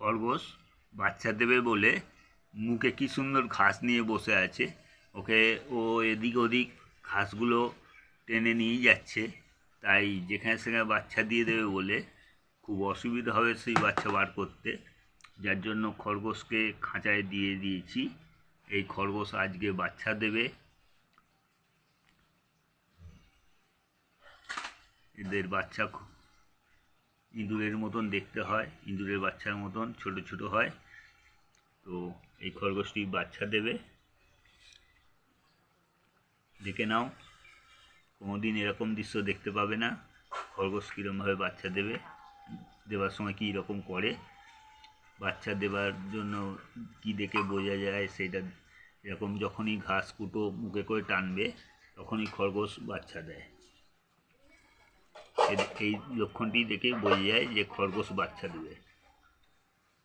খরগোশ বাচ্চা দেবে বলে মুখে কি সুন্দর ঘাস নিয়ে বসে আছে। ওকে ও এদিক ওদিক ঘাসগুলো টেনে নিয়ে যাচ্ছে। তাই যেখানে সেখানে বাচ্চা দিয়ে দেবে বলে খুব অসুবিধা হবে সেই বাচ্চা বার করতে। যার জন্য খরগোশকে খাঁচায় দিয়ে দিয়েছি। এই খরগোশ আজকে বাচ্চা দেবে। এদের বাচ্চা ইঁদুরের মতন দেখতে হয়, ইঁদুরের বাচ্চার মতন, ছোট ছোট হয়। তো এই খরগোশটি বাচ্চা দেবে। দেখে নাও, কোনোদিন এরকম দৃশ্য দেখতে পাবে না। খরগোশ কীরকমভাবে বাচ্চা দেবে, দেওয়ার সময় কী রকম করে, বাচ্চা দেওয়ার জন্য কি দেখে বোঝা যায় সেটা এরকম যখনই ঘাস কুটো মুখে করে টানবে, তখনই খরগোশ বাচ্চা দেয়। এই লক্ষণটি দেখে বোঝা যায় যে খরগোশ বাচ্চা দেবে